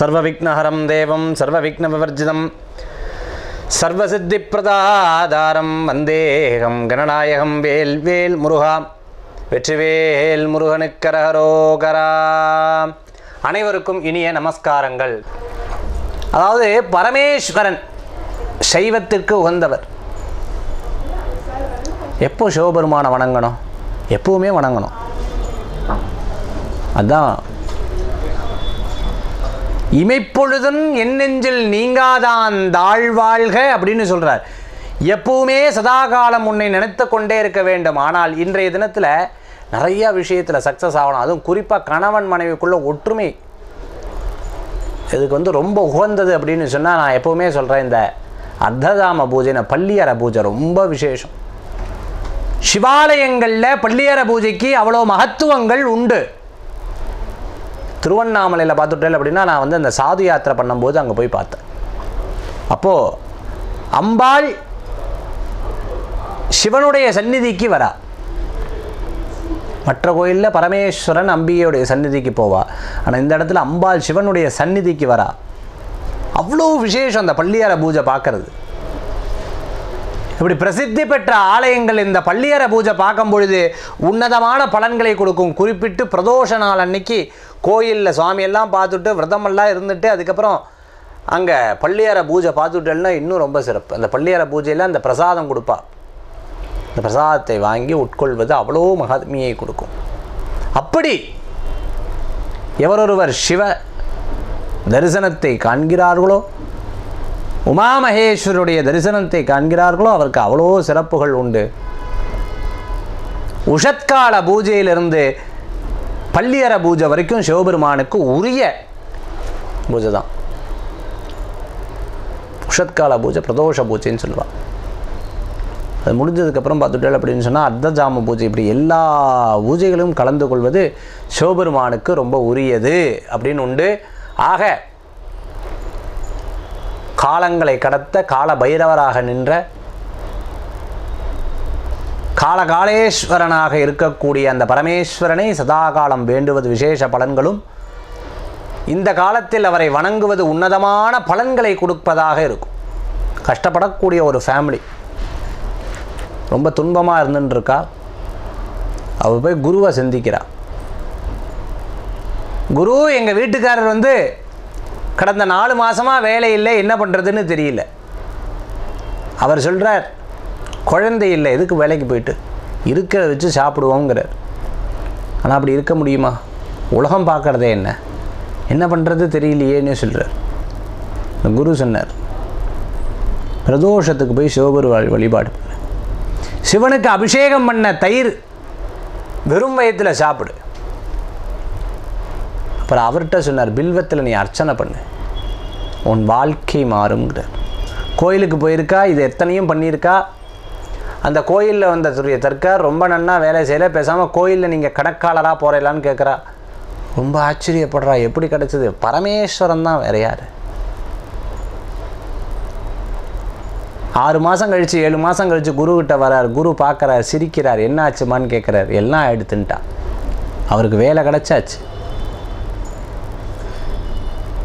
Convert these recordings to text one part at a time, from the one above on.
சர்வவிக்னஹரம் தேவம் சர்வவிக்னவிவர்ஜிதம். சர்வசித்திப்பிரதாதாரம் வந்தேகம் கணநாயகம் வேல் வேல் முருகா. வெற்றிவேல் முருகனுக்கரகரோகரா அனைவருக்கும் இனிய நமஸ்காரங்கள். அதாவது பரமேஸ்வரன் சைவத்திற்கு உகந்தவர். எப்போ சிவபெருமானை வணங்கணும்? எப்பவுமே வணங்கணும். அதான் இமைப்பொழுதும் என் நெஞ்சில் நீங்காதான் தாழ்வாழ்க அப்படின்னு சொல்கிறார் எப்பவுமே சதாகாலம் உன்னை நினைத்து கொண்டே இருக்க வேண்டும். ஆனால் இன்றைய தினத்தில் நிறைய விஷயத்தில் சக்ஸஸ் ஆகணும். அதுவும் குறிப்பாக கணவன் மனைவிக்குள்ள ஒற்றுமை. இதுக்கு வந்து ரொம்ப உகந்தது அப்படின்னு சொன்னால் நான் எப்போவுமே சொல்கிறேன் இந்த அர்த்ததாம பூஜை பள்ளியற பூஜை ரொம்ப விசேஷம். சிவாலயங்களில் பள்ளியற பூஜைக்கு அவ்வளோ மகத்துவங்கள் உண்டு. திருவண்ணாமலையில் பார்த்துட்டேன் அப்படின்னா நான் வந்து அந்த சாது யாத்திரை பண்ணும்போது அங்கே போய் பார்த்தேன். அப்போது அம்பாள் சிவனுடைய சந்நிதிக்கு வரா. மற்ற கோயிலில் பரமேஸ்வரன் அம்பிகையுடைய சந்நிதிக்கு போவா. ஆனால் இந்த இடத்துல அம்பாள் சிவனுடைய சந்நிதிக்கு வரா. அவ்வளோ விசேஷம் அந்த பள்ளியார பூஜை பார்க்கறது. இப்படி பிரசித்தி பெற்ற ஆலயங்கள் இந்த பள்ளியார பூஜை பார்க்கும் பொழுது உன்னதமான பலன்களை கொடுக்கும். குறிப்பிட்டு பிரதோஷ நாள் அன்னைக்கு கோயிலில் சுவாமியெல்லாம் பார்த்துட்டு விரதமெல்லாம் இருந்துட்டு அதுக்கப்புறம் அங்கே பள்ளியார பூஜை பார்த்துட்டேன்னா இன்னும் ரொம்ப சிறப்பு. அந்த பள்ளியார பூஜையில் அந்த பிரசாதம் கொடுப்பா. இந்த பிரசாதத்தை வாங்கி உட்கொள்வது அவ்வளோ மகாத்மியை கொடுக்கும். அப்படி எவரொருவர் சிவ தரிசனத்தை காண்கிறார்களோ உமாமகேஸ்வருடைய தரிசனத்தை காண்கிறார்களோ அவருக்கு அவ்வளோ சிறப்புகள் உண்டு. உஷத்கால பூஜையிலிருந்து பள்ளியற பூஜை வரைக்கும் சிவபெருமானுக்கு உரிய பூஜை தான் உஷத்கால பூஜை பிரதோஷ பூஜைன்னு சொல்லுவாள் அது முடிஞ்சதுக்கப்புறம் பார்த்துட்டேன் அப்படின்னு சொன்னால் அர்த்தஜாம பூஜை இப்படி எல்லா பூஜைகளும் கலந்து கொள்வது சிவபெருமானுக்கு ரொம்ப உரியது அப்படின்னு உண்டு. ஆக காலங்களை கடத்த கால பைரவராக நின்ற காலகாலேஸ்வரனாக இருக்கக்கூடிய அந்த பரமேஸ்வரனை சதாகாலம் வேண்டுவது விசேஷ பலன்களும் இந்த காலத்தில் அவரை வணங்குவது உன்னதமான பலன்களை கொடுப்பதாக இருக்கும். கஷ்டப்படக்கூடிய ஒரு ஃபேமிலி ரொம்ப துன்பமாக இருந்துட்டுருக்கா அவள் போய் குருவை சிந்திக்கிறா. குரு எங்கள் வீட்டுக்காரர் வந்து கடந்த நாலு மாதமாக வேலை இல்லை என்ன பண்ணுறதுன்னு தெரியல. அவர் சொல்கிறார் குழந்தை இல்லை எதுக்கு வேலைக்கு போயிட்டு? இருக்கிறத வச்சு சாப்பிடுவோங்கிறார். ஆனால் அப்படி இருக்க முடியுமா? உலகம் பார்க்குறதே என்ன? என்ன பண்ணுறது தெரியலையேன்னு சொல்கிறார் இந்த குரு சொன்னார் பிரதோஷத்துக்கு போய் சிவபெருமாள் வழிபாடு சிவனுக்கு அபிஷேகம் பண்ண தயிர் வெறும் வயத்தில் சாப்பிடு. அப்புறம் அவர்கிட்ட சொன்னார் பில்வத்தில் நீ அர்ச்சனை பண்ணு. உன் வாழ்க்கை மாறுங்கிறார் கோயிலுக்கு போயிருக்கா? இது எத்தனையும் பண்ணியிருக்கா? அந்த கோயிலில் வந்த துரிய தற்கார் ரொம்ப நன்னா வேலை செய்யலை. பேசாமல் கோயிலில் நீங்கள் கணக்காளராக போகிறீங்களான்னு கேட்குறா ரொம்ப ஆச்சரியப்படுறா. எப்படி கிடச்சிது? பரமேஸ்வரன் தான் வேற யார்? ஆறு மாதம் கழித்து ஏழு மாதம் கழித்து குருக்கிட்ட வரார். குரு பார்க்குறார் சிரிக்கிறார். என்ன ஆச்சுமான்னு கேட்குறார் எல்லாம் எடுத்துன்ட்டா. அவருக்கு வேலை கிடச்சாச்சு.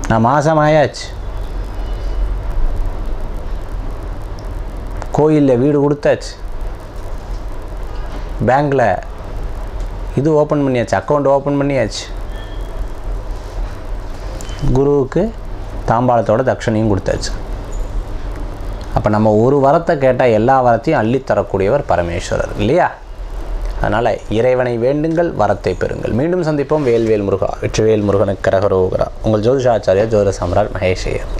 நான் மாதம் ஆயாச்சு. கோயிலில் வீடு கொடுத்தாச்சு. பேங்க்கில் இது ஓப்பன் பண்ணியாச்சு அக்கௌண்ட் ஓப்பன் பண்ணியாச்சு. குருவுக்கு தாம்பாளத்தோட தட்சணையும் கொடுத்தாச்சு. அப்போ நம்ம ஒரு வரத்தை கேட்டால் எல்லா வரத்தையும் அள்ளித்தரக்கூடியவர் பரமேஸ்வரர் இல்லையா? அதனால் இறைவனை வேண்டுங்கள் வரத்தை பெறுங்கள். மீண்டும் சந்திப்போம். வேல்வேல் முருகா வெற்றிவேல் முருகனுக்கு கரகரோகரா. உங்கள் ஜோதிஷாச்சாரியா ஜோதிட சாம்ராட் மகேஷ் ஐயர்.